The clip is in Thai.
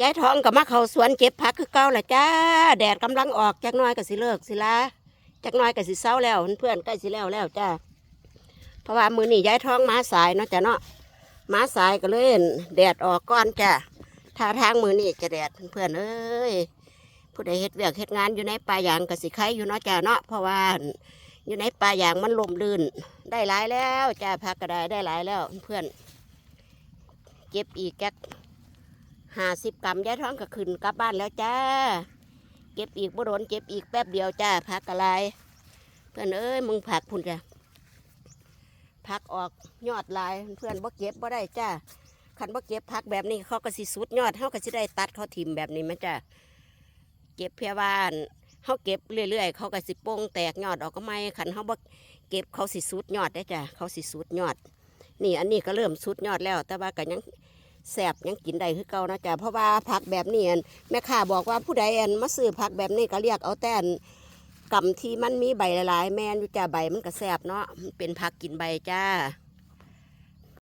ยายทองกับมาเขาสวนเก็บผักคือเก่าแหละจ้า แดดกำลังออกจักน้อยก็สิเลิกสิละจักน้อยก็สิเศร้าแล้วเพื่อนใกล้สิแล้วแล้วจ้าเพราะว่ามือนี่ยายทองมาสายเนาะจ้ะเนาะมาสายก็เลยแดดออกก่อนจ้าท่าทางมือนี่จะแดดเพื่อนเอ้ยผู้ใดเฮ็ดเวียกเฮ็ดงานอยู่ในป่ายางก็สิไข่อยู่เนาะจ้าเนาะเพราะว่าอยู่ในป่ายางมันลมลื่นได้หลายแล้วจ้าพักก็ได้ได้หลายแล้วเพื่อนเก็บอีกแก๊ก ห้าสิบกรัมยายท้องก็ขึ้นกลับบ้านแล้วจ้า เก็บอีกบ่โดนเก็บอีกแป๊บเดียวจ้าผักอะไรเพื่อนเอ้ยมึงผักพุ่นจ้ะผักออกยอดลายเพื่อนบ่เก็บบ่ได้จ้าคันบ่เก็บผักแบบนี้เขาก็สิสุดยอดเขาก็สิได้ตัดเขาถิ่มแบบนี้มั้จ้าเก็บเพียบ้านเขาเก็บเรื่อยๆ เขาก็สิโป่งแตกยอดออกก็ไม่คันเขาบ่เก็บเขาสิสุดยอดได้จ้าเขาสิสุดยอด นี่อันนี้ก็เริ่มสุดยอดแล้ว แต่ว่าก็ยัง แสบยังกินได้คือเก่านะจ๊ะเพราะว่าผักแบบนี้อันแม่ค้าบอกว่าผู้ใดอันมาซื้อผักแบบนี้ก็เรียกเอาแต่นกำที่มันมีใบหลายๆ แม่นอยู่จ้าใบมันก็แสบเนาะเป็นผักกินใบจ้า